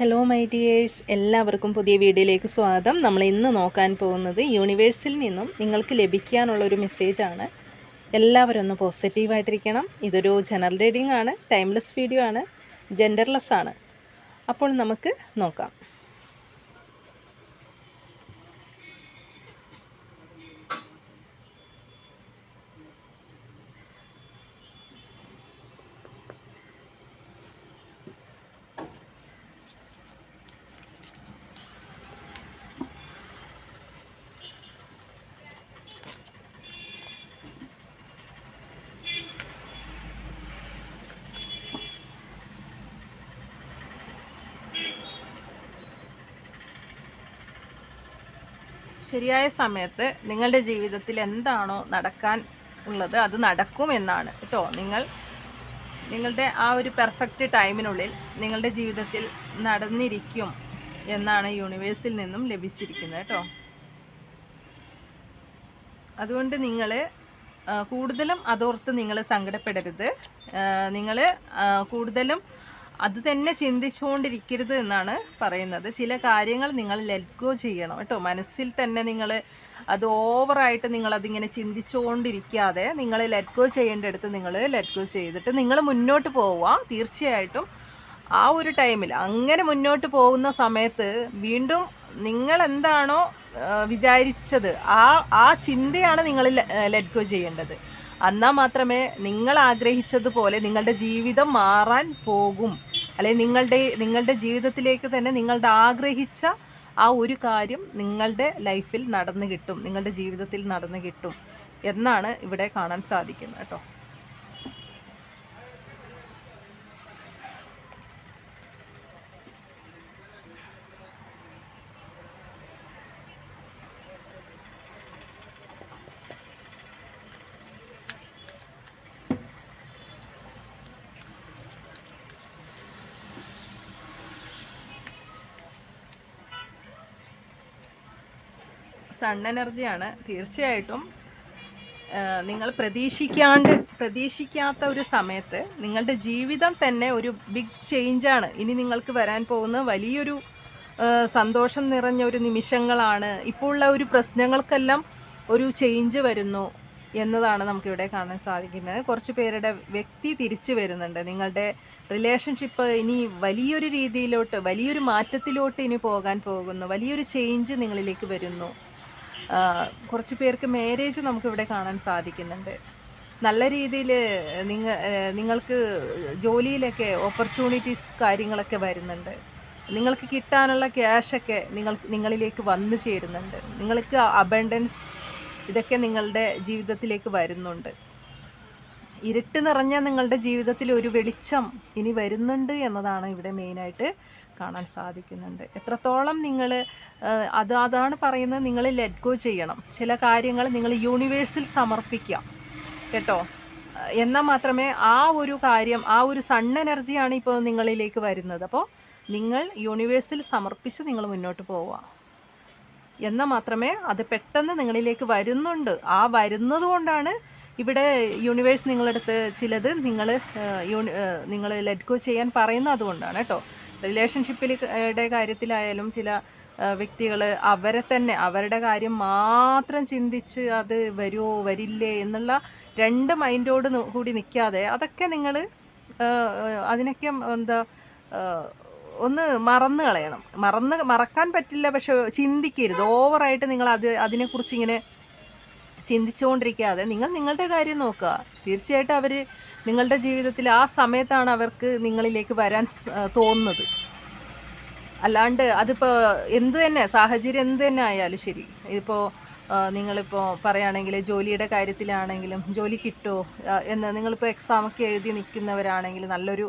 Hello my dears എല്ലാവർക്കും പുതിയ വീഡിയോയിലേക്ക് സ്വാഗതം. നമ്മൾ ഇന്ന് നോക്കാൻ പോകുന്നത് യൂണിവേഴ്സിൽ നിന്നും നിങ്ങൾക്ക് ലഭിക്കാനുള്ള ഒരു മെസ്സേജാണ് എല്ലാവരും ഒന്ന് പോസിറ്റീവായിട്ടിരിക്കണം ഇതൊരു ജനറൽ റീഡിംഗ് ആണ്. ടൈംലെസ് വീഡിയോ ആണ്. ജെൻഡർലെസ് ആണ്. അപ്പോൾ നമുക്ക് നോക്കാം. ശരിയായ സമയത്ത് നിങ്ങളുടെ ജീവിതത്തിൽ എന്താണോ നടക്കാൻ ഉള്ളത് അത് നടക്കും എന്നാണ്. കേട്ടോ നിങ്ങൾ നിങ്ങളുടെ ആ ഒരു പെർഫെക്റ്റ് ടൈമിനുള്ളിൽ നിങ്ങളുടെ ജീവിതത്തിൽ നടന്നിരിക്കും എന്നാണ് യൂണിവേഴ്സിൽ നിന്നും ലഭിച്ചിരിക്കുന്നത് കേട്ടോ. അതുകൊണ്ട് നിങ്ങൾ കൂടുതലും അതോർത്ത് നിങ്ങൾ സങ്കടപ്പെടരുത്. നിങ്ങൾ കൂടുതലും അത് തന്നെ ചിന്തിച്ചുകൊണ്ടിരിക്കരുത് എന്നാണ് പറയുന്നത്. ചില കാര്യങ്ങൾ നിങ്ങൾ ലെറ്റ് ഗോ ചെയ്യണം കേട്ടോ. മനസ്സിൽ തന്നെ നിങ്ങൾ അത് ഓവറായിട്ട് നിങ്ങൾ അതിങ്ങനെ ചിന്തിച്ചുകൊണ്ടിരിക്കാതെ നിങ്ങൾ ലെറ്റ് ഗോ ചെയ്യേണ്ടടുത്ത് നിങ്ങൾ ലെറ്റ് ഗോ ചെയ്തിട്ട് നിങ്ങൾ മുന്നോട്ട് പോവുക. തീർച്ചയായിട്ടും ആ ഒരു ടൈമിൽ അങ്ങനെ മുന്നോട്ട് പോകുന്ന സമയത്ത് വീണ്ടും നിങ്ങൾ എന്താണോ വിചാരിച്ചത് ആ ആ ചിന്തയാണ് നിങ്ങൾ ലെറ്റ് ഗോ ചെയ്യേണ്ടത്. എന്നാൽ മാത്രമേ നിങ്ങൾ ആഗ്രഹിച്ചതുപോലെ നിങ്ങളുടെ ജീവിതം മാറാൻ പോകും. അല്ലെങ്കിൽ നിങ്ങളുടെ നിങ്ങളുടെ ജീവിതത്തിലേക്ക് തന്നെ നിങ്ങളുടെ ആഗ്രഹിച്ച ആ ഒരു കാര്യം നിങ്ങളുടെ ലൈഫിൽ നടന്നു കിട്ടും. നിങ്ങളുടെ ജീവിതത്തിൽ നടന്നു കിട്ടും എന്നാണ് ഇവിടെ കാണാൻ സാധിക്കുന്നത് കേട്ടോ. സൺ എനർജിയാണ്. തീർച്ചയായിട്ടും നിങ്ങൾ പ്രതീക്ഷിക്കാണ്ട് പ്രതീക്ഷിക്കാത്ത ഒരു സമയത്ത് നിങ്ങളുടെ ജീവിതം തന്നെ ഒരു ബിഗ് ചേഞ്ചാണ് ഇനി നിങ്ങൾക്ക് വരാൻ പോകുന്ന വലിയൊരു സന്തോഷം നിറഞ്ഞ ഒരു നിമിഷങ്ങളാണ്. ഇപ്പോൾ ഉള്ള ഒരു പ്രശ്നങ്ങൾക്കെല്ലാം ഒരു ചേഞ്ച് വരുന്നു എന്നതാണ് നമുക്കിവിടെ കാണാൻ സാധിക്കുന്നത്. കുറച്ച് പേരുടെ വ്യക്തി തിരിച്ചു വരുന്നുണ്ട്. നിങ്ങളുടെ റിലേഷൻഷിപ്പ് ഇനി വലിയൊരു രീതിയിലോട്ട് വലിയൊരു മാറ്റത്തിലോട്ട് ഇനി പോകാൻ പോകുന്നു. വലിയൊരു ചേഞ്ച് നിങ്ങളിലേക്ക് വരുന്നു. കുറച്ച് പേർക്ക് മാരേജ് നമുക്കിവിടെ കാണാൻ സാധിക്കുന്നുണ്ട്. നല്ല രീതിയിൽ നിങ്ങൾ നിങ്ങൾക്ക് ജോലിയിലൊക്കെ ഓപ്പർച്യൂണിറ്റീസ് കാര്യങ്ങളൊക്കെ വരുന്നുണ്ട്. നിങ്ങൾക്ക് കിട്ടാനുള്ള ക്യാഷൊക്കെ നിങ്ങൾ നിങ്ങളിലേക്ക് വന്നു ചേരുന്നുണ്ട്. നിങ്ങൾക്ക് അബൻഡൻസ് ഇതൊക്കെ നിങ്ങളുടെ ജീവിതത്തിലേക്ക് വരുന്നുണ്ട്. ഇരുട്ട് നിറഞ്ഞ നിങ്ങളുടെ ജീവിതത്തിൽ ഒരു വെളിച്ചം ഇനി വരുന്നുണ്ട് എന്നതാണ് ഇവിടെ മെയിനായിട്ട് കാണാൻ സാധിക്കുന്നുണ്ട്. എത്രത്തോളം നിങ്ങൾ അത് അതാണ് പറയുന്നത് നിങ്ങൾ ലെറ്റ് ഗോ ചെയ്യണം. ചില കാര്യങ്ങൾ നിങ്ങൾ യൂണിവേഴ്സിൽ സമർപ്പിക്കാം കേട്ടോ? എന്നാൽ മാത്രമേ ആ ഒരു കാര്യം ആ ഒരു സൺ എനർജിയാണ് ഇപ്പോൾ നിങ്ങളിലേക്ക് വരുന്നത്. അപ്പോൾ നിങ്ങൾ യൂണിവേഴ്സിൽ സമർപ്പിച്ച് നിങ്ങൾ മുന്നോട്ട് പോവുക. എന്നാൽ മാത്രമേ അത് പെട്ടെന്ന് നിങ്ങളിലേക്ക് വരുന്നുണ്ട്. ആ വരുന്നത് കൊണ്ടാണ് ഇവിടെ യൂണിവേഴ്സ് നിങ്ങളടുത്ത് ചിലത് നിങ്ങൾ യൂണി നിങ്ങൾ ലെറ്റ് ഗോ ചെയ്യാൻ പറയുന്നത് അതുകൊണ്ടാണ് കേട്ടോ. റിലേഷൻഷിപ്പിലെ കാര്യത്തിലായാലും ചില വ്യക്തികൾ അവരെ തന്നെ അവരുടെ കാര്യം മാത്രം ചിന്തിച്ച് അത് വരുമോ വരില്ലേ എന്നുള്ള രണ്ട് മൈൻഡോട് കൂടി നിൽക്കാതെ അതൊക്കെ നിങ്ങൾ അതിനൊക്കെ എന്താ ഒന്ന് മറന്നു കളയണം. മറന്ന് മറക്കാൻ പറ്റില്ല പക്ഷെ ചിന്തിക്കരുത്. ഓവറായിട്ട് നിങ്ങൾ അത് അതിനെക്കുറിച്ച് ഇങ്ങനെ ചിന്തിച്ചുകൊണ്ടിരിക്കാതെ നിങ്ങൾ നിങ്ങളുടെ കാര്യം നോക്കുക. തീർച്ചയായിട്ടും അവർ നിങ്ങളുടെ ജീവിതത്തിൽ ആ സമയത്താണ് അവർക്ക് നിങ്ങളിലേക്ക് വരാൻ തോന്നുന്നത്. അല്ലാണ്ട് അതിപ്പോൾ എന്ത് തന്നെ സാഹചര്യം എന്ത് തന്നെ ആയാലും ശരി. ഇതിപ്പോൾ നിങ്ങളിപ്പോൾ പറയുകയാണെങ്കിൽ ജോലിയുടെ കാര്യത്തിലാണെങ്കിലും ജോലി കിട്ടുമോ എന്ന് നിങ്ങളിപ്പോൾ എക്സാമൊക്കെ എഴുതി നിൽക്കുന്നവരാണെങ്കിൽ നല്ലൊരു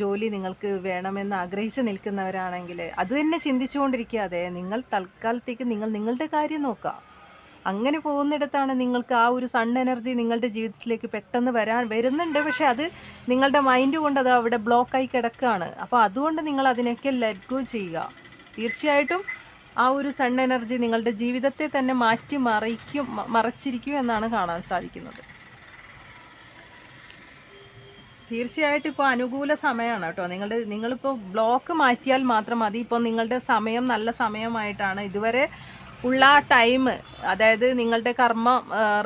ജോലി നിങ്ങൾക്ക് വേണമെന്ന് ആഗ്രഹിച്ച് നിൽക്കുന്നവരാണെങ്കിൽ അത് തന്നെ ചിന്തിച്ചുകൊണ്ടിരിക്കാതെ നിങ്ങൾ തൽക്കാലത്തേക്ക് നിങ്ങൾ നിങ്ങളുടെ കാര്യം നോക്കുക. അങ്ങനെ പോകുന്നിടത്താണ് നിങ്ങൾക്ക് ആ ഒരു സൺ എനർജി നിങ്ങളുടെ ജീവിതത്തിലേക്ക് പെട്ടെന്ന് വരാൻ വരുന്നുണ്ട്. പക്ഷേ അത് നിങ്ങളുടെ മൈൻഡ് കൊണ്ട് അത് അവിടെ ബ്ലോക്കായി കിടക്കുകയാണ്. അപ്പോൾ അതുകൊണ്ട് നിങ്ങൾ അതിനൊക്കെ ലെറ്റ് ഗോ ചെയ്യുക. തീർച്ചയായിട്ടും ആ ഒരു സൺ എനർജി നിങ്ങളുടെ ജീവിതത്തെ തന്നെ മാറ്റി മറിക്കും മറച്ചിരിക്കും എന്നാണ് കാണാൻ സാധിക്കുന്നത്. തീർച്ചയായിട്ടും ഇപ്പോൾ അനുകൂല സമയമാണ് കേട്ടോ. നിങ്ങളുടെ നിങ്ങളിപ്പോൾ ബ്ലോക്ക് മാറ്റിയാൽ മാത്രം മതി. ഇപ്പോൾ നിങ്ങളുടെ സമയം നല്ല സമയമായിട്ടാണ്. ഇതുവരെ ഉള്ള ആ ടൈം അതായത് നിങ്ങളുടെ കർമ്മ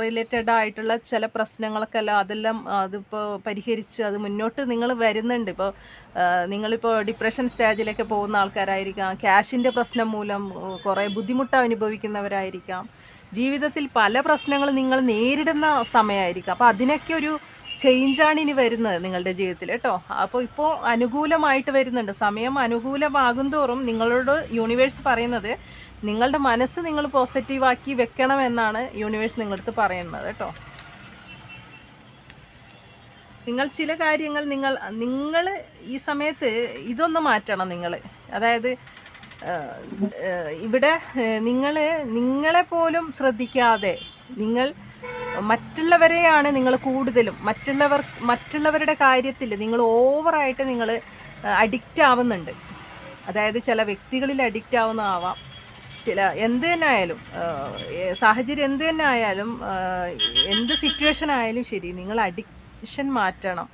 റിലേറ്റഡ് ആയിട്ടുള്ള ചില പ്രശ്നങ്ങളൊക്കെ അല്ല അതെല്ലാം അതിപ്പോൾ പരിഹരിച്ച് അത് മുന്നോട്ട് നിങ്ങൾ വരുന്നുണ്ട്. ഇപ്പോൾ നിങ്ങളിപ്പോൾ ഡിപ്രഷൻ സ്റ്റേജിലൊക്കെ പോകുന്ന ആൾക്കാരായിരിക്കാം. ക്യാഷിന്റെ പ്രശ്നം മൂലം കുറേ ബുദ്ധിമുട്ട് അനുഭവിക്കുന്നവരായിരിക്കാം. ജീവിതത്തിൽ പല പ്രശ്നങ്ങളും നിങ്ങൾ നേരിടുന്ന സമയമായിരിക്കും അപ്പോൾ അതിനൊക്കെ ഒരു ചേഞ്ചാണ് ഇനി വരുന്നത് നിങ്ങളുടെ ജീവിതത്തിൽ കേട്ടോ. അപ്പോൾ ഇപ്പോൾ അനുകൂലമായിട്ട് വരുന്നുണ്ട്. സമയം അനുകൂലമാകും തോറും നിങ്ങളോട് യൂണിവേഴ്സ് പറയുന്നത് നിങ്ങളുടെ മനസ്സ് നിങ്ങൾ പോസിറ്റീവാക്കി വെക്കണം എന്നാണ് യൂണിവേഴ്സ് നിങ്ങളടുത്ത് പറയുന്നത് കേട്ടോ. നിങ്ങൾ ചില കാര്യങ്ങൾ നിങ്ങൾ നിങ്ങൾ ഈ സമയത്ത് ഇതൊന്ന് മാറ്റണം നിങ്ങൾ അതായത് ഇവിടെ നിങ്ങൾ നിങ്ങളെ പോലും ശ്രദ്ധിക്കാതെ നിങ്ങൾ മറ്റുള്ളവരെയാണ് നിങ്ങൾ കൂടുതലും മറ്റുള്ളവർ മറ്റുള്ളവരുടെ കാര്യത്തിൽ നിങ്ങൾ ഓവറായിട്ട് നിങ്ങൾ അഡിക്റ്റ് ആവുന്നുണ്ട്. അതായത് ചില വ്യക്തികളിൽ അഡിക്റ്റ് ആവുന്നതാവാം. ചില എന്ത് തന്നെ ആയാലും സാഹചര്യം എന്ത് തന്നെ ആയാലും എന്ത് സിറ്റുവേഷൻ ആയാലും ശരി നിങ്ങൾ അഡിക്ഷൻ മാറ്റണം.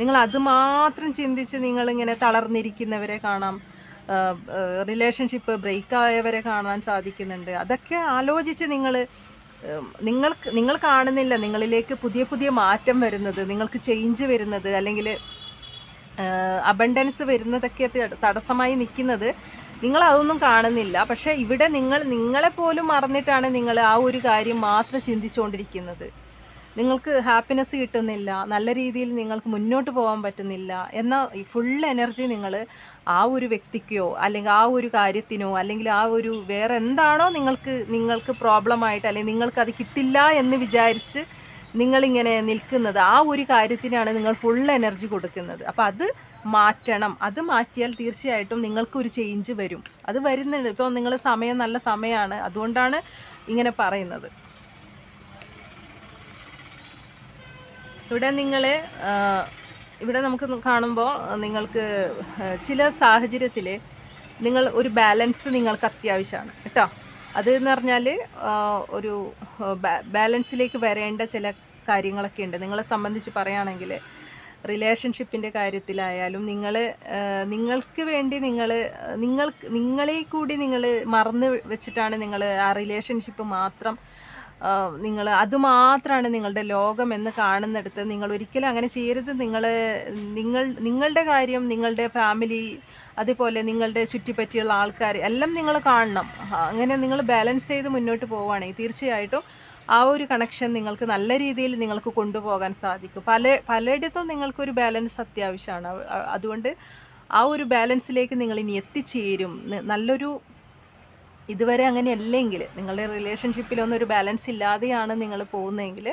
നിങ്ങൾ അത് മാത്രം ചിന്തിച്ച് നിങ്ങളിങ്ങനെ തളർന്നിരിക്കുന്നവരെ കാണാം. റിലേഷൻഷിപ്പ് ബ്രേക്ക് ആയവരെ കാണാൻ സാധിക്കുന്നുണ്ട്. അതൊക്കെ ആലോചിച്ച് നിങ്ങൾ നിങ്ങൾക്ക് നിങ്ങൾ കാണുന്നില്ല നിങ്ങളിലേക്ക് പുതിയ പുതിയ മാറ്റം വരുന്നത് നിങ്ങൾക്ക് ചേഞ്ച് വരുന്നത് അല്ലെങ്കിൽ അബണ്ടൻസ് വരുന്നതൊക്കെ തടസ്സമായി നിൽക്കുന്നത് നിങ്ങൾ അതൊന്നും കാണുന്നില്ല. പക്ഷേ ഇവിടെ നിങ്ങൾ നിങ്ങളെ പോലും മറന്നിട്ടാണ് നിങ്ങൾ ആ ഒരു കാര്യം മാത്രം ചിന്തിച്ചുകൊണ്ടിരിക്കുന്നത് നിങ്ങൾക്ക് ഹാപ്പിനെസ് കിട്ടുന്നില്ല നല്ല രീതിയിൽ നിങ്ങൾക്ക് മുന്നോട്ട് പോകാൻ പറ്റുന്നില്ല എന്ന ഫുൾ എനർജി നിങ്ങൾ ആ ഒരു വ്യക്തിക്കോ അല്ലെങ്കിൽ ആ ഒരു കാര്യത്തിനോ അല്ലെങ്കിൽ ആ ഒരു വേറെ എന്താണോ നിങ്ങൾക്ക് നിങ്ങൾക്ക് പ്രോബ്ലമായിട്ട് അല്ലെങ്കിൽ നിങ്ങൾക്ക് അത് കിട്ടില്ല എന്ന് വിചാരിച്ച് നിങ്ങളിങ്ങനെ നിൽക്കുന്നത് ആ ഒരു കാര്യത്തിനാണ് നിങ്ങൾ ഫുൾ എനർജി കൊടുക്കുന്നത്. അപ്പോൾ അത് മാറ്റണം. അത് മാറ്റിയാൽ തീർച്ചയായിട്ടും നിങ്ങൾക്കൊരു ചേഞ്ച് വരും. അത് വരുന്നുണ്ട്. ഇപ്പോൾ നിങ്ങൾ സമയം നല്ല സമയമാണ് അതുകൊണ്ടാണ് ഇങ്ങനെ പറയുന്നത്. ഇവിടെ നിങ്ങൾ ഇവിടെ നമുക്ക് കാണുമ്പോൾ നിങ്ങൾക്ക് ചില സാഹചര്യത്തിൽ നിങ്ങൾ ഒരു ബാലൻസ് നിങ്ങൾക്ക് അത്യാവശ്യമാണ്. കേട്ടോ? അതെന്ന് പറഞ്ഞാൽ ഒരു ബാലൻസിലേക്ക് വരേണ്ട ചില കാര്യങ്ങളൊക്കെ ഉണ്ട്. നിങ്ങളെ സംബന്ധിച്ച് പറയുകയാണെങ്കിൽ റിലേഷൻഷിപ്പിന്റെ കാര്യത്തിലായാലും നിങ്ങൾ നിങ്ങൾക്ക് വേണ്ടി നിങ്ങൾ നിങ്ങൾക്ക് നിങ്ങളെ കൂടി നിങ്ങൾ മറന്ന് വെച്ചിട്ടാണ് നിങ്ങൾ ആ റിലേഷൻഷിപ്പ് മാത്രം നിങ്ങൾ അതുമാത്രമാണ് നിങ്ങളുടെ ലോകം എന്ന് കാണുന്നിടത്ത് നിങ്ങൾ ഒരിക്കലും അങ്ങനെ ചെയ്യരുത്. നിങ്ങൾ നിങ്ങൾ നിങ്ങളുടെ കാര്യം നിങ്ങളുടെ ഫാമിലി അതുപോലെ നിങ്ങളുടെ ചുറ്റിപ്പറ്റിയുള്ള ആൾക്കാർ എല്ലാം നിങ്ങൾ കാണണം. അങ്ങനെ നിങ്ങൾ ബാലൻസ് ചെയ്ത് മുന്നോട്ട് പോവുകയാണെങ്കിൽ തീർച്ചയായിട്ടും ആ ഒരു കണക്ഷൻ നിങ്ങൾക്ക് നല്ല രീതിയിൽ നിങ്ങൾക്ക് കൊണ്ടുപോകാൻ സാധിക്കും. പല പലയിടത്തും നിങ്ങൾക്കൊരു ബാലൻസ് അത്യാവശ്യമാണ്. അതുകൊണ്ട് ആ ഒരു ബാലൻസിലേക്ക് നിങ്ങൾ ഇനി എത്തിച്ചേരും. നല്ലൊരു ഇതുവരെ അങ്ങനെ അല്ലെങ്കിൽ നിങ്ങളുടെ റിലേഷൻഷിപ്പിലൊന്നും ഒരു ബാലൻസ് ഇല്ലാതെയാണ് നിങ്ങൾ പോകുന്നതെങ്കിൽ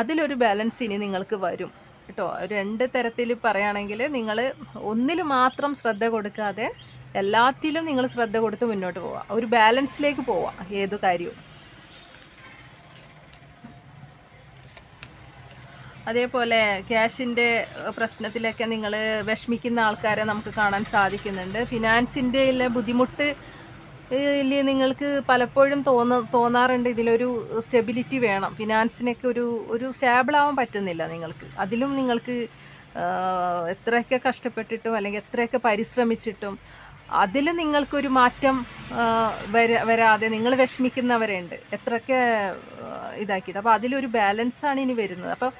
അതിലൊരു ബാലൻസ് ഇനി നിങ്ങൾക്ക് വരും. കേട്ടോ? രണ്ട് തരത്തിൽ പറയുകയാണെങ്കിൽ നിങ്ങൾ ഒന്നിൽ മാത്രം ശ്രദ്ധ കൊടുക്കാതെ എല്ലാത്തിലും നിങ്ങൾ ശ്രദ്ധ കൊടുത്ത് മുന്നോട്ട് പോവുക. ഒരു ബാലൻസിലേക്ക് പോവുക. ഏത് കാര്യവും. അതേപോലെ ക്യാഷിന്റെ പ്രശ്നത്തിലൊക്കെ നിങ്ങൾ വിഷമിക്കുന്ന ആൾക്കാരെ നമുക്ക് കാണാൻ സാധിക്കുന്നുണ്ട്. ഫിനാൻസിന്റെ ബുദ്ധിമുട്ട് ഇല്ല നിങ്ങൾക്ക് പലപ്പോഴും തോന്ന തോന്നാറുണ്ട്. ഇതിലൊരു സ്റ്റെബിലിറ്റി വേണം. ഫിനാൻസിനൊക്കെ ഒരു ഒരു സ്റ്റേബിളാവാൻ പറ്റുന്നില്ല നിങ്ങൾക്ക്. അതിലും നിങ്ങൾക്ക് എത്രയൊക്കെ കഷ്ടപ്പെട്ടിട്ടും അല്ലെങ്കിൽ എത്രയൊക്കെ പരിശ്രമിച്ചിട്ടും അതിൽ നിങ്ങൾക്കൊരു മാറ്റം വര വരാതെ നിങ്ങൾ വിഷമിക്കുന്നവരുണ്ട്. എത്രയൊക്കെ ഇതാക്കിയിട്ട്. അപ്പോൾ അതിലൊരു ബാലൻസാണ് ഇനി വരുന്നത്. അപ്പോൾ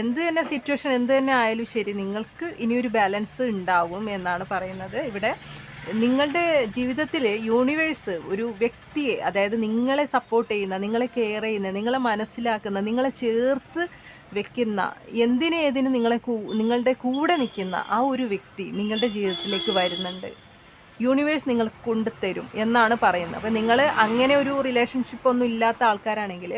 എന്ത് തന്നെ സിറ്റുവേഷൻ എന്ത് തന്നെ ആയാലും ശരി നിങ്ങൾക്ക് ഇനിയൊരു ബാലൻസ് ഉണ്ടാവും എന്നാണ് പറയുന്നത്. ഇവിടെ നിങ്ങളുടെ ജീവിതത്തിൽ യൂണിവേഴ്സ് ഒരു വ്യക്തിയെ അതായത് നിങ്ങളെ സപ്പോർട്ട് ചെയ്യുന്ന നിങ്ങളെ കെയർ ചെയ്യുന്ന നിങ്ങളെ മനസ്സിലാക്കുന്ന നിങ്ങളെ ചേർത്ത് വെക്കുന്ന എന്തിനും ഏതിനും നിങ്ങളെ നിങ്ങളുടെ കൂടെ നിൽക്കുന്ന ആ ഒരു വ്യക്തി നിങ്ങളുടെ ജീവിതത്തിലേക്ക് വരുന്നുണ്ട്. യൂണിവേഴ്സ് നിങ്ങൾക്ക് കൊണ്ടുതരും എന്നാണ് പറയുന്നത്. അപ്പോൾ നിങ്ങൾ അങ്ങനെ ഒരു റിലേഷൻഷിപ്പ് ഒന്നും ഇല്ലാത്ത ആൾക്കാരാണെങ്കിൽ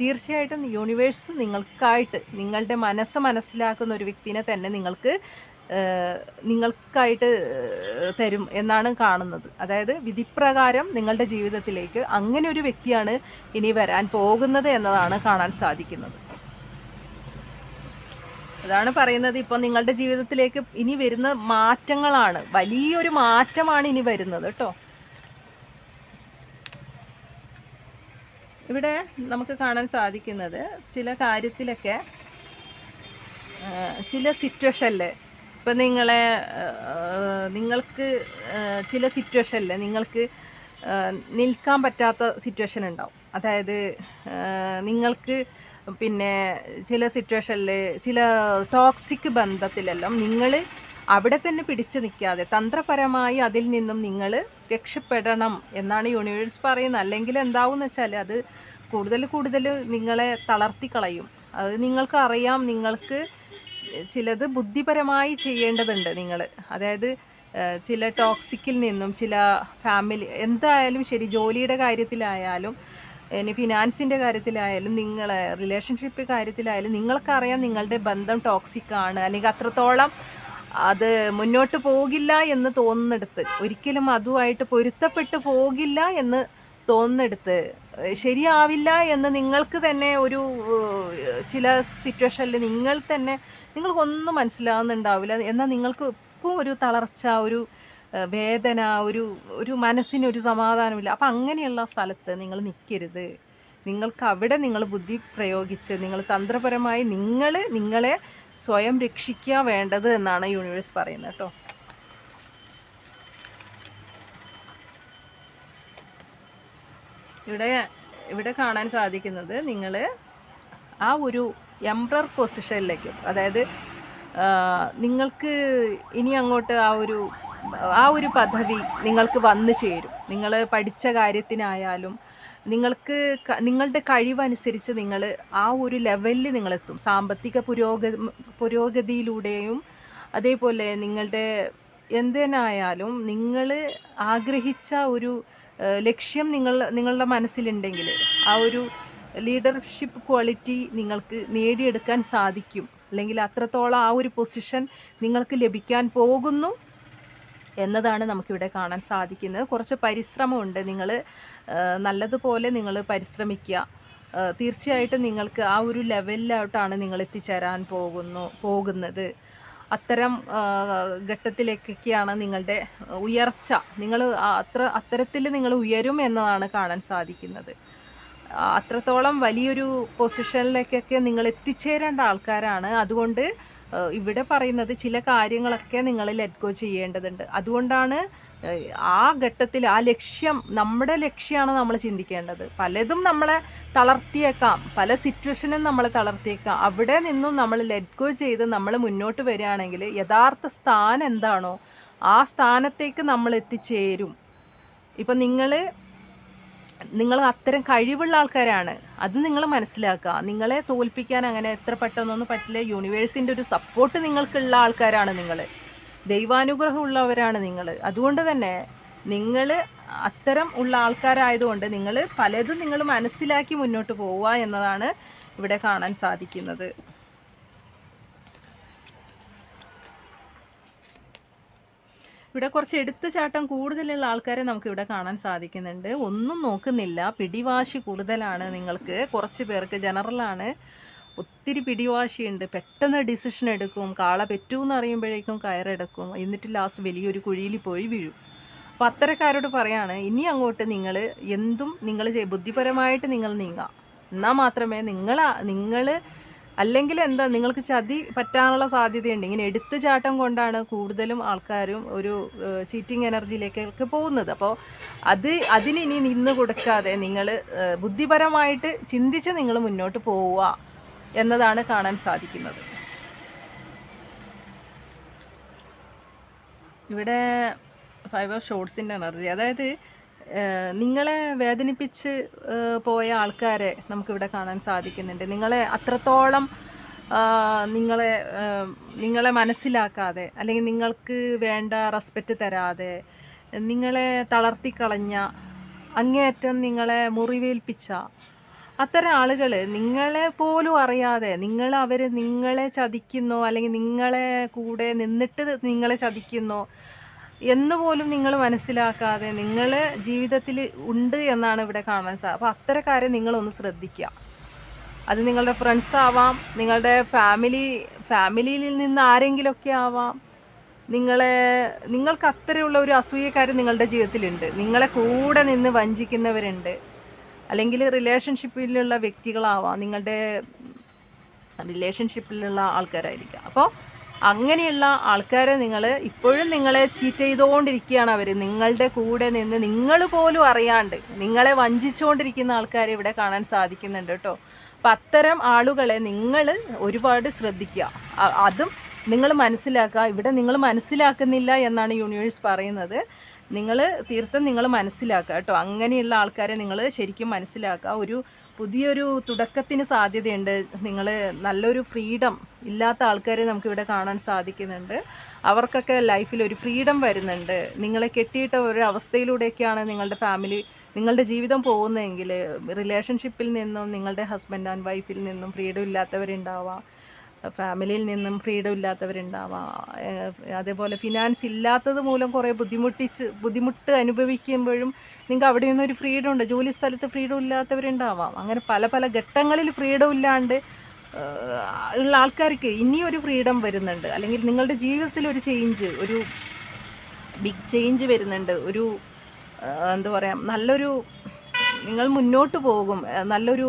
തീർച്ചയായിട്ടും യൂണിവേഴ്സ് നിങ്ങൾക്കായിട്ട് നിങ്ങളുടെ മനസ്സ് മനസ്സിലാക്കുന്ന ഒരു വ്യക്തിനെ തന്നെ നിങ്ങൾക്ക് നിങ്ങൾക്കായിട്ട് തരും എന്നാണ് കാണുന്നത്. അതായത് വിധിപ്രകാരം നിങ്ങളുടെ ജീവിതത്തിലേക്ക് അങ്ങനെ ഒരു വ്യക്തിയാണ് ഇനി വരാൻ പോകുന്നത് എന്നതാണ് കാണാൻ സാധിക്കുന്നത്. അതാണ് പറയുന്നത്. ഇപ്പോൾ നിങ്ങളുടെ ജീവിതത്തിലേക്ക് ഇനി വരുന്ന മാറ്റങ്ങളാണ്. വലിയൊരു മാറ്റമാണ് ഇനി വരുന്നത് കേട്ടോ ഇവിടെ നമുക്ക് കാണാൻ സാധിക്കുന്നത് ചില കാര്യത്തിലൊക്കെ ചില സിറ്റുവേഷനിൽ ഇപ്പം നിങ്ങളെ നിങ്ങൾക്ക് ചില സിറ്റുവേഷനിൽ നിങ്ങൾക്ക് നിൽക്കാൻ പറ്റാത്ത സിറ്റുവേഷൻ ഉണ്ടാവും. അതായത് നിങ്ങൾക്ക് പിന്നെ ചില സിറ്റുവേഷനിൽ ചില ടോക്സിക് ബന്ധത്തിലെല്ലാം നിങ്ങൾ അവിടെ തന്നെ പിടിച്ചു നിൽക്കാതെ തന്ത്രപരമായി അതിൽ നിന്നും നിങ്ങൾ രക്ഷപ്പെടണം എന്നാണ് യൂണിവേഴ്സ് പറയുന്നത്. അല്ലെങ്കിൽ എന്താവും വെച്ചാൽ അത് കൂടുതൽ കൂടുതൽ നിങ്ങളെ തളർത്തി കളയും. അത് നിങ്ങൾക്ക് അറിയാം നിങ്ങൾക്ക് ചിലത് ബുദ്ധിപരമായി ചെയ്യേണ്ടതുണ്ട് നിങ്ങൾ. അതായത് ചില ടോക്സിക്കിൽ നിന്നും ചില ഫാമിലി എന്തായാലും ശരി ജോലിയുടെ കാര്യത്തിലായാലും ഇനി ഫിനാൻസിന്റെ കാര്യത്തിലായാലും നിങ്ങളെ റിലേഷൻഷിപ്പ് കാര്യത്തിലായാലും നിങ്ങൾക്കറിയാം നിങ്ങളുടെ ബന്ധം ടോക്സിക് ആണ് അല്ലെങ്കിൽ അത്രത്തോളം അത് മുന്നോട്ട് പോകില്ല എന്ന് തോന്നുന്നിടത്ത് ഒരിക്കലും അതുമായിട്ട് പൊരുത്തപ്പെട്ട് പോകില്ല എന്ന് തോന്നുന്നിടത്ത് ശരിയാവില്ല എന്ന് നിങ്ങൾക്ക് തന്നെ ഒരു ചില സിറ്റുവേഷനിൽ നിങ്ങൾ തന്നെ നിങ്ങൾക്കൊന്നും മനസ്സിലാവുന്നുണ്ടാവില്ല. എന്നാൽ നിങ്ങൾക്ക് ഇപ്പോൾ ഒരു തളർച്ച ഒരു വേദന ഒരു ഒരു മനസ്സിനൊരു സമാധാനമില്ല. അപ്പം അങ്ങനെയുള്ള സ്ഥലത്ത് നിങ്ങൾ നിൽക്കരുത്. നിങ്ങൾക്ക് അവിടെ നിങ്ങൾ ബുദ്ധി പ്രയോഗിച്ച് നിങ്ങൾ തന്ത്രപരമായി നിങ്ങൾ നിങ്ങളെ സ്വയം രക്ഷിക്കുക വേണ്ടത് എന്നാണ് യൂണിവേഴ്സ് പറയുന്നത് കേട്ടോ. ഇവിടെ ഇവിടെ കാണാൻ സാധിക്കുന്നത് നിങ്ങൾ ആ ഒരു എംബ്രർ പൊസിഷനിലേക്ക് അതായത് നിങ്ങൾക്ക് ഇനി അങ്ങോട്ട് ആ ഒരു ആ ഒരു പദവി നിങ്ങൾക്ക് വന്നു ചേരും. നിങ്ങൾ പഠിച്ച കാര്യത്തിനായാലും നിങ്ങൾക്ക് നിങ്ങളുടെ കഴിവനുസരിച്ച് നിങ്ങൾ ആ ഒരു ലെവലിൽ നിങ്ങളെത്തും. സാമ്പത്തിക പുരോഗതി പുരോഗതിയിലൂടെയും അതേപോലെ നിങ്ങളുടെ എന്തിനായാലും നിങ്ങൾ ആഗ്രഹിച്ച ഒരു ലക്ഷ്യം നിങ്ങൾ നിങ്ങളുടെ മനസ്സിലുണ്ടെങ്കിൽ ആ ഒരു ലീഡർഷിപ്പ് ക്വാളിറ്റി നിങ്ങൾക്ക് നേടിയെടുക്കാൻ സാധിക്കും. അല്ലെങ്കിൽ അത്രത്തോളം ആ ഒരു പൊസിഷൻ നിങ്ങൾക്ക് ലഭിക്കാൻ പോകുന്നു എന്നതാണ് നമുക്കിവിടെ കാണാൻ സാധിക്കുന്നത്. കുറച്ച് പരിശ്രമമുണ്ട് നിങ്ങൾ നല്ലതുപോലെ നിങ്ങൾ പരിശ്രമിക്കുക. തീർച്ചയായിട്ടും നിങ്ങൾക്ക് ആ ഒരു ലെവലിലോട്ടാണ് നിങ്ങൾ എത്തിച്ചേരാൻ പോകുന്നു പോകുന്നത്. അത്തരം ഘട്ടത്തിലേക്കൊക്കെയാണ് നിങ്ങളുടെ ഉയർച്ച. നിങ്ങൾ അത്ര അത്തരത്തിൽ നിങ്ങൾ ഉയരും എന്നതാണ് കാണാൻ സാധിക്കുന്നത്. അത്രത്തോളം വലിയൊരു പൊസിഷനിലേക്കൊക്കെ നിങ്ങൾ എത്തിച്ചേരേണ്ട ആൾക്കാരാണ്. അതുകൊണ്ട് ഇവിടെ പറയുന്നത് ചില കാര്യങ്ങളൊക്കെ നിങ്ങൾ ലെറ്റ് ഗോ ചെയ്യേണ്ടതുണ്ട്. അതുകൊണ്ടാണ് ആ ഘട്ടത്തിൽ ആ ലക്ഷ്യം നമ്മുടെ ലക്ഷ്യമാണ് നമ്മൾ ചിന്തിക്കേണ്ടത്. പലതും നമ്മളെ തളർത്തിയേക്കാം. പല സിറ്റുവേഷനും നമ്മളെ തളർത്തിയേക്കാം. അവിടെ നിന്നും നമ്മൾ ലെറ്റ് ഗോ ചെയ്ത് നമ്മൾ മുന്നോട്ട് വരികയാണെങ്കിൽ യഥാർത്ഥ സ്ഥാനം എന്താണോ ആ സ്ഥാനത്തേക്ക് നമ്മൾ എത്തിച്ചേരും. ഇപ്പം നിങ്ങൾ നിങ്ങൾ അത്തരം കഴിവുള്ള ആൾക്കാരാണ്. അത് നിങ്ങൾ മനസ്സിലാക്കുക. നിങ്ങളെ തോൽപ്പിക്കാൻ അങ്ങനെ എത്ര പെട്ടെന്നൊന്നും പറ്റില്ല. യൂണിവേഴ്സിന്റെ ഒരു സപ്പോർട്ട് നിങ്ങൾക്കുള്ള ആൾക്കാരാണ് നിങ്ങൾ ദൈവാനുഗ്രഹമുള്ളവരാണ് നിങ്ങൾ അതുകൊണ്ട് തന്നെ നിങ്ങൾ അത്തരം ഉള്ള ആൾക്കാരായതുകൊണ്ട് നിങ്ങൾ പലതും നിങ്ങൾ മനസ്സിലാക്കി മുന്നോട്ട് പോവുക എന്നതാണ് ഇവിടെ കാണാൻ സാധിക്കുന്നത്. ഇവിടെ കുറച്ച് എടുത്തുചാട്ടം കൂടുതലുള്ള ആൾക്കാരെ നമുക്ക് ഇവിടെ കാണാൻ സാധിക്കുന്നുണ്ട്. ഒന്നും നോക്കുന്നില്ല. പിടിവാശി കൂടുതലാണ് നിങ്ങൾക്ക്. കുറച്ച് പേർക്ക് ജനറലാണ്. ഒത്തിരി പിടിവാശിയുണ്ട്. പെട്ടെന്ന് ഡിസിഷൻ എടുക്കും. കാള പറ്റുമെന്ന് അറിയുമ്പോഴേക്കും കയറെടുക്കും. എന്നിട്ട് ലാസ്റ്റ് വലിയൊരു കുഴിയിൽ പോയി വീഴും. അപ്പോൾ അത്തരക്കാരോട് പറയാണ് ഇനി അങ്ങോട്ട് നിങ്ങൾ എന്തും നിങ്ങൾ ബുദ്ധിപരമായിട്ട് നിങ്ങൾ നീങ്ങാം. എന്നാൽ മാത്രമേ നിങ്ങൾ നിങ്ങൾ അല്ലെങ്കിൽ എന്താ നിങ്ങൾക്ക് ചതി പറ്റാനുള്ള സാധ്യതയുണ്ട്. ഇങ്ങനെ എടുത്തു ചാട്ടം കൊണ്ടാണ് കൂടുതലും ആൾക്കാരും ഒരു ചീറ്റിംഗ് എനർജിയിലേക്കൊക്കെ പോകുന്നത്. അപ്പോൾ അത് അതിന് ഇനി നിന്ന് കൊടുക്കാതെ നിങ്ങൾ ബുദ്ധിപരമായിട്ട് ചിന്തിച്ച് നിങ്ങൾ മുന്നോട്ട് പോവുക എന്നതാണ് കാണാൻ സാധിക്കുന്നത്. ഇവിടെ ഫൈവ് ഓഫ് ഷോർട്സിന്റെ എനർജി അതായത് നിങ്ങളെ വേദനിപ്പിച്ച് പോയ ആൾക്കാരെ നമുക്കിവിടെ കാണാൻ സാധിക്കുന്നുണ്ട്. നിങ്ങളെ അത്രത്തോളം നിങ്ങളെ നിങ്ങളെ മനസ്സിലാക്കാതെ അല്ലെങ്കിൽ നിങ്ങൾക്ക് വേണ്ട റെസ്പെക്റ്റ് തരാതെ നിങ്ങളെ തളർത്തിക്കളഞ്ഞ അങ്ങേയറ്റം നിങ്ങളെ മുറിവേൽപ്പിച്ച അത്തരം ആളുകൾ നിങ്ങളെ പോലും അറിയാതെ നിങ്ങൾ അവർ നിങ്ങളെ ചതിക്കുന്നോ അല്ലെങ്കിൽ നിങ്ങളെ കൂടെ നിന്നിട്ട് നിങ്ങളെ ചതിക്കുന്നോ എന്ന് പോലും നിങ്ങൾ മനസ്സിലാക്കാതെ നിങ്ങൾ ജീവിതത്തിൽ ഉണ്ട് എന്നാണ് ഇവിടെ കാണാൻ സാധിക്കുക അപ്പോൾ അത്തരക്കാരെ നിങ്ങളൊന്ന് ശ്രദ്ധിക്കുക. അത് നിങ്ങളുടെ ഫ്രണ്ട്സ് ആവാം നിങ്ങളുടെ ഫാമിലി ഫാമിലിയിൽ നിന്ന് ആരെങ്കിലുമൊക്കെ ആവാം. നിങ്ങളെ നിങ്ങൾക്ക് അത്തരമുള്ള ഒരു അസൂയക്കാർ നിങ്ങളുടെ ജീവിതത്തിലുണ്ട്. നിങ്ങളെ കൂടെ നിന്ന് വഞ്ചിക്കുന്നവരുണ്ട്. അല്ലെങ്കിൽ റിലേഷൻഷിപ്പിലുള്ള വ്യക്തികളാവാം നിങ്ങളുടെ റിലേഷൻഷിപ്പിലുള്ള ആൾക്കാരായിരിക്കാം. അപ്പോൾ അങ്ങനെയുള്ള ആൾക്കാരെ നിങ്ങൾ ഇപ്പോഴും നിങ്ങളെ ചീറ്റ് ചെയ്തുകൊണ്ടിരിക്കുകയാണ് അവർ നിങ്ങളുടെ കൂടെ നിന്ന് നിങ്ങൾ പോലും അറിയാണ്ട് നിങ്ങളെ വഞ്ചിച്ചുകൊണ്ടിരിക്കുന്ന ആൾക്കാരെ ഇവിടെ കാണാൻ സാധിക്കുന്നുണ്ട് കേട്ടോ. അപ്പം അത്തരം ആളുകളെ നിങ്ങൾ ഒരുപാട് ശ്രദ്ധിക്കുക. അതും നിങ്ങൾ മനസ്സിലാക്കുക. ഇവിടെ നിങ്ങൾ മനസ്സിലാക്കുന്നില്ല എന്നാണ് യൂണിവേഴ്സ് പറയുന്നത്. നിങ്ങൾ തീർത്തും നിങ്ങൾ മനസ്സിലാക്കുക കേട്ടോ. അങ്ങനെയുള്ള ആൾക്കാരെ നിങ്ങൾ ശരിക്കും മനസ്സിലാക്കുക. ഒരു പുതിയൊരു തുടക്കത്തിന് സാധ്യതയുണ്ട്. നിങ്ങൾ നല്ലൊരു ഫ്രീഡം ഇല്ലാത്ത ആൾക്കാരെ നമുക്കിവിടെ കാണാൻ സാധിക്കുന്നുണ്ട്. അവർക്കൊക്കെ ലൈഫിൽ ഒരു ഫ്രീഡം വരുന്നുണ്ട്. നിങ്ങളെ കെട്ടിയിട്ട ഒരു അവസ്ഥയിലൂടെയൊക്കെയാണ് നിങ്ങളുടെ ഫാമിലി നിങ്ങളുടെ ജീവിതം പോകുന്നതെങ്കിൽ റിലേഷൻഷിപ്പിൽ നിന്നും നിങ്ങളുടെ ഹസ്ബൻഡ് ആൻഡ് വൈഫിൽ നിന്നും ഫ്രീഡം ഇല്ലാത്തവരുണ്ടാവാം. ഫാമിലിയിൽ നിന്നും ഫ്രീഡം ഇല്ലാത്തവരുണ്ടാവാം. അതേപോലെ ഫിനാൻസ് ഇല്ലാത്തത് മൂലം കുറേ ബുദ്ധിമുട്ടിച്ച് ബുദ്ധിമുട്ട് അനുഭവിക്കുമ്പോഴും നിങ്ങൾക്ക് അവിടെ നിന്നൊരു ഫ്രീഡം ഉണ്ട്. ജോലി സ്ഥലത്ത് ഫ്രീഡം ഇല്ലാത്തവരുണ്ടാവാം. അങ്ങനെ പല പല ഘട്ടങ്ങളിൽ ഫ്രീഡം ഇല്ലാണ്ട് ഉള്ള ആൾക്കാർക്ക് ഇനിയും ഒരു ഫ്രീഡം വരുന്നുണ്ട്. അല്ലെങ്കിൽ നിങ്ങളുടെ ജീവിതത്തിൽ ഒരു ചേഞ്ച് ഒരു ബിഗ് ചേഞ്ച് വരുന്നുണ്ട്. ഒരു എന്താ പറയുക നല്ലൊരു നിങ്ങൾ മുന്നോട്ട് പോകും. നല്ലൊരു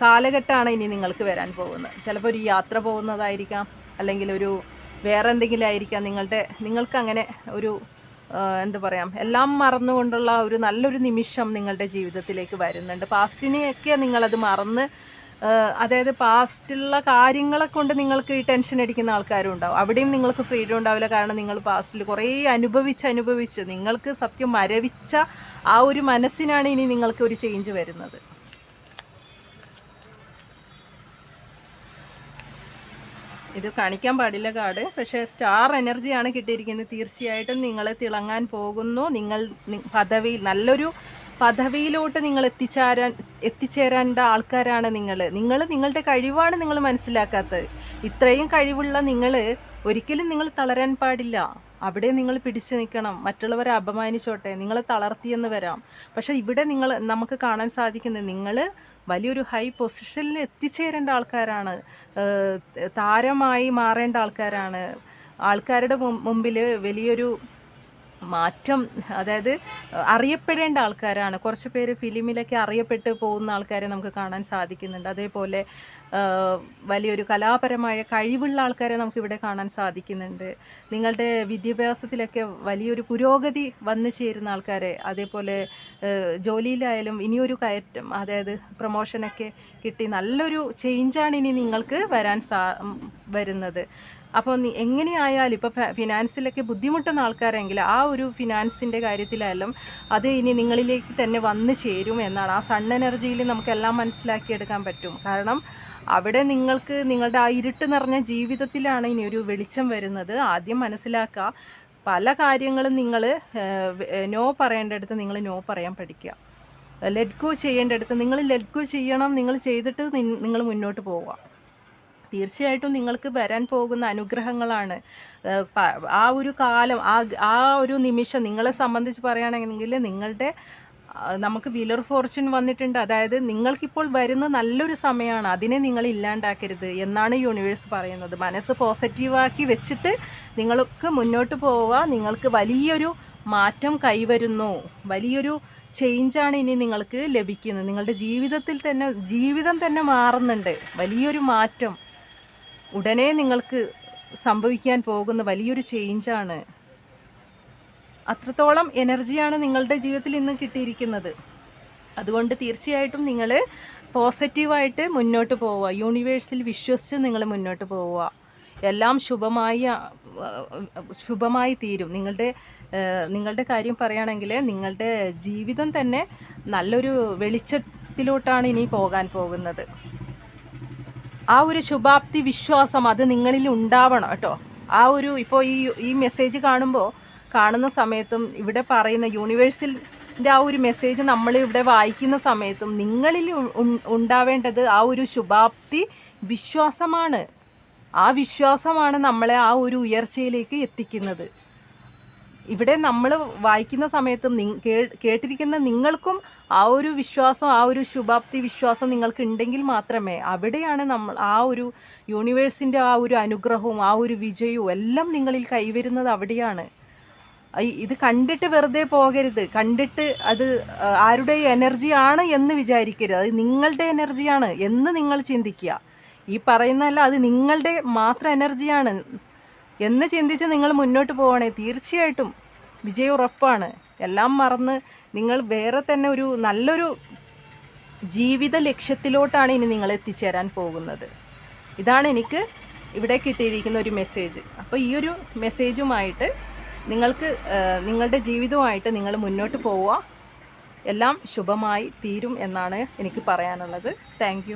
കാലഘട്ടമാണ് ഇനി നിങ്ങൾക്ക് വരാൻ പോകുന്നത്. ചിലപ്പോൾ ഒരു യാത്ര പോകുന്നതായിരിക്കാം അല്ലെങ്കിൽ ഒരു വേറെ എന്തെങ്കിലും ആയിരിക്കാം. നിങ്ങളുടെ നിങ്ങൾക്ക് അങ്ങനെ ഒരു എന്ത് പറയുക എല്ലാം മറന്നുകൊണ്ടുള്ള ഒരു നല്ലൊരു നിമിഷം നിങ്ങളുടെ ജീവിതത്തിലേക്ക് വരുന്നുണ്ട്. പാസ്റ്റിനെയൊക്കെ നിങ്ങളത് മറന്ന് അതായത് പാസ്റ്റിലുള്ള കാര്യങ്ങളെ കൊണ്ട് നിങ്ങൾക്ക് ഈ ടെൻഷൻ അടിക്കുന്ന ആൾക്കാരും ഉണ്ടാവും. അവിടെയും നിങ്ങൾക്ക് ഫ്രീഡം ഉണ്ടാവില്ല. കാരണം നിങ്ങൾ പാസ്റ്റിൽ കുറേ അനുഭവിച്ച് അനുഭവിച്ച് നിങ്ങൾക്ക് സത്യം മരവിച്ച ആ ഒരു മനസ്സിനാണ് ഇനി നിങ്ങൾക്ക് ഒരു ചേഞ്ച് വരുന്നത്. ഇത് കാണിക്കാൻ പാടില്ല കാർഡ് പക്ഷേ സ്റ്റാർ എനർജിയാണ് കിട്ടിയിരിക്കുന്നത്. തീർച്ചയായിട്ടും നിങ്ങൾ തിളങ്ങാൻ പോകുന്നു. നിങ്ങൾ പദവിയിൽ നല്ലൊരു പദവിയിലോട്ട് നിങ്ങൾ എത്തിച്ചേരാൻ എത്തിച്ചേരേണ്ട ആൾക്കാരാണ് നിങ്ങൾ നിങ്ങൾ നിങ്ങളുടെ കഴിവാണ് നിങ്ങൾ മനസ്സിലാക്കാത്തത്. ഇത്രയും കഴിവുള്ള നിങ്ങൾ ഒരിക്കലും നിങ്ങൾ തളരാൻ പാടില്ല. അവിടെ നിങ്ങൾ പിടിച്ചു നിൽക്കണം. മറ്റുള്ളവരെ അപമാനിച്ചോട്ടെ. നിങ്ങളെ തളർത്തിയെന്ന് വരാം. പക്ഷേ ഇവിടെ നിങ്ങൾ നമുക്ക് കാണാൻ സാധിക്കുന്നത് നിങ്ങൾ വലിയൊരു ഹൈ പൊസിഷനിൽ എത്തിച്ചേരേണ്ട ആൾക്കാരാണ്. താരമായി മാറേണ്ട ആൾക്കാരാണ്. ആൾക്കാരുടെ മുമ്പിൽ വലിയൊരു മാറ്റം അതായത് അറിയപ്പെടേണ്ട ആൾക്കാരാണ്. കുറച്ച് പേര് ഫിലിമിലൊക്കെ അറിയപ്പെട്ട് പോകുന്ന ആൾക്കാരെ നമുക്ക് കാണാൻ സാധിക്കുന്നുണ്ട്. അതേപോലെ വലിയൊരു കലാപരമായ കഴിവുള്ള ആൾക്കാരെ നമുക്കിവിടെ കാണാൻ സാധിക്കുന്നുണ്ട്. നിങ്ങളുടെ വിദ്യാഭ്യാസത്തിലൊക്കെ വലിയൊരു പുരോഗതി വന്നു ചേരുന്ന ആൾക്കാരെ അതേപോലെ ജോലിയിലായാലും ഇനിയൊരു കയറ്റം അതായത് പ്രൊമോഷനൊക്കെ കിട്ടി നല്ലൊരു ചേഞ്ചാണ് ഇനി നിങ്ങൾക്ക് വരാൻ സാ വരുന്നത്. അപ്പോൾ എങ്ങനെയായാലും ഇപ്പോൾ ഫിനാൻസിലൊക്കെ ബുദ്ധിമുട്ടുന്ന ആൾക്കാരെങ്കിൽ ആ ഒരു ഫിനാൻസിന്റെ കാര്യത്തിലായാലും അത് ഇനി നിങ്ങളിലേക്ക് തന്നെ വന്ന് ചേരും എന്നാണ്. ആ സൺ എനർജിയിൽ നമുക്കെല്ലാം മനസ്സിലാക്കിയെടുക്കാൻ പറ്റും. കാരണം അവിടെ നിങ്ങൾക്ക് നിങ്ങളുടെ ആ ഇരുട്ട് നിറഞ്ഞ ജീവിതത്തിലാണ് ഇനി ഒരു വെളിച്ചം വരുന്നത്. ആദ്യം മനസ്സിലാക്കുക പല കാര്യങ്ങളും നിങ്ങൾ നോ പറയേണ്ടടുത്ത് നിങ്ങൾ നോ പറയാൻ പഠിക്കുക. ലെറ്റ് ഗോ ചെയ്യേണ്ടടുത്ത് നിങ്ങൾ ലെറ്റ് ഗോ ചെയ്യണം. നിങ്ങൾ ചെയ്തിട്ട് നിങ്ങൾ മുന്നോട്ട് പോവുക. തീർച്ചയായിട്ടും നിങ്ങൾക്ക് വരാൻ പോകുന്ന അനുഗ്രഹങ്ങളാണ്. ആ ഒരു കാലം ആ ആ ഒരു നിമിഷം നിങ്ങളെ സംബന്ധിച്ച് പറയുകയാണെങ്കിൽ നിങ്ങളുടെ നമുക്ക് വിലർ ഫോർച്യൂൺ വന്നിട്ടുണ്ട്. അതായത് നിങ്ങൾക്കിപ്പോൾ വരുന്ന നല്ലൊരു സമയമാണ്. അതിനെ നിങ്ങൾ ഇല്ലാണ്ടാക്കരുത് എന്നാണ് യൂണിവേഴ്സ് പറയുന്നത്. മനസ്സ് പോസിറ്റീവാക്കി വെച്ചിട്ട് നിങ്ങൾക്ക് മുന്നോട്ട് പോവുക. നിങ്ങൾക്ക് വലിയൊരു മാറ്റം കൈവരുന്നു. വലിയൊരു ചേഞ്ചാണ് ഇനി നിങ്ങൾക്ക് ലഭിക്കുന്നത്. നിങ്ങളുടെ ജീവിതത്തിൽ തന്നെ ജീവിതം തന്നെ മാറുന്നുണ്ട്. വലിയൊരു മാറ്റം. ഉടനെ നിങ്ങൾക്ക് സംഭവിക്കാൻ പോകുന്ന വലിയൊരു ചേഞ്ചാണ് അത്രത്തോളം എനർജിയാണ് നിങ്ങളുടെ ജീവിതത്തിൽ ഇന്ന് കിട്ടിയിരിക്കുന്നത്. അതുകൊണ്ട് തീർച്ചയായിട്ടും നിങ്ങൾ പോസിറ്റീവായിട്ട് മുന്നോട്ട് പോവുക. യൂണിവേഴ്സിൽ വിശ്വസിച്ച് നിങ്ങൾ മുന്നോട്ട് പോവുക. എല്ലാം ശുഭമായി ശുഭമായി തീരും. നിങ്ങളുടെ നിങ്ങളുടെ കാര്യം പറയുകയാണെങ്കിൽ നിങ്ങളുടെ ജീവിതം തന്നെ നല്ലൊരു വെളിച്ചത്തിലോട്ടാണ് ഇനി പോകാൻ പോകുന്നത്. ആ ഒരു ശുഭാപ്തി വിശ്വാസം അത് നിങ്ങളിൽ ഉണ്ടാവണം കേട്ടോ. ആ ഒരു ഇപ്പോൾ ഈ ഈ മെസ്സേജ് കാണുമ്പോൾ കാണുന്ന സമയത്തും ഇവിടെ പറയുന്ന യൂണിവേഴ്സിന്റെ ആ ഒരു മെസ്സേജ് നമ്മൾ ഇവിടെ വായിക്കുന്ന സമയത്തും നിങ്ങളിൽ ഉണ്ടാവേണ്ടത് ആ ഒരു ശുഭാപ്തി വിശ്വാസമാണ്. ആ വിശ്വാസമാണ് നമ്മളെ ആ ഒരു ഉയർച്ചയിലേക്ക് എത്തിക്കുന്നത്. ഇവിടെ നമ്മൾ വായിക്കുന്ന സമയത്തും കേട്ടിരിക്കുന്ന നിങ്ങൾക്കും ആ ഒരു വിശ്വാസം ആ ഒരു ശുഭാപ്തി വിശ്വാസം നിങ്ങൾക്ക് ഉണ്ടെങ്കിൽ മാത്രമേ അവിടെയാണ് നമ്മൾ ആ ഒരു യൂണിവേഴ്സിന്റെ ആ ഒരു അനുഗ്രഹവും ആ ഒരു വിജയവും എല്ലാം നിങ്ങളിൽ കൈവരുന്നത് അവിടെയാണ്. ഇത് കണ്ടിട്ട് വെറുതെ പോകരുത്. കണ്ടിട്ട് അത് ആരുടെ എനർജിയാണ് എന്ന് വിചാരിക്കരുത്. അത് നിങ്ങളുടെ എനർജിയാണ് എന്ന് നിങ്ങൾ ചിന്തിക്കുക. ഈ പറയുന്നതല്ല അത് നിങ്ങളുടെ മാത്രം എനർജിയാണ് എന്ന് ചിന്തിച്ച് നിങ്ങൾ മുന്നോട്ട് പോവുകയാണെ തീർച്ചയായിട്ടും. വിജയം ഉറപ്പാണ്. എല്ലാം മറന്ന് നിങ്ങൾ വേറെ തന്നെ ഒരു നല്ലൊരു ജീവിത ലക്ഷ്യത്തിലോട്ടാണ് ഇനി നിങ്ങൾ എത്തിച്ചേരാൻ പോകുന്നത്. ഇതാണ് എനിക്ക് ഇവിടെ കിട്ടിയിരിക്കുന്ന ഒരു മെസ്സേജ് അപ്പോൾ ഈ ഒരു മെസ്സേജുമായിട്ട് നിങ്ങൾക്ക് നിങ്ങളുടെ ജീവിതവുമായിട്ട് നിങ്ങൾ മുന്നോട്ട് പോവുക. എല്ലാം ശുഭമായി തീരും എന്നാണ് എനിക്ക് പറയാനുള്ളത്. താങ്ക്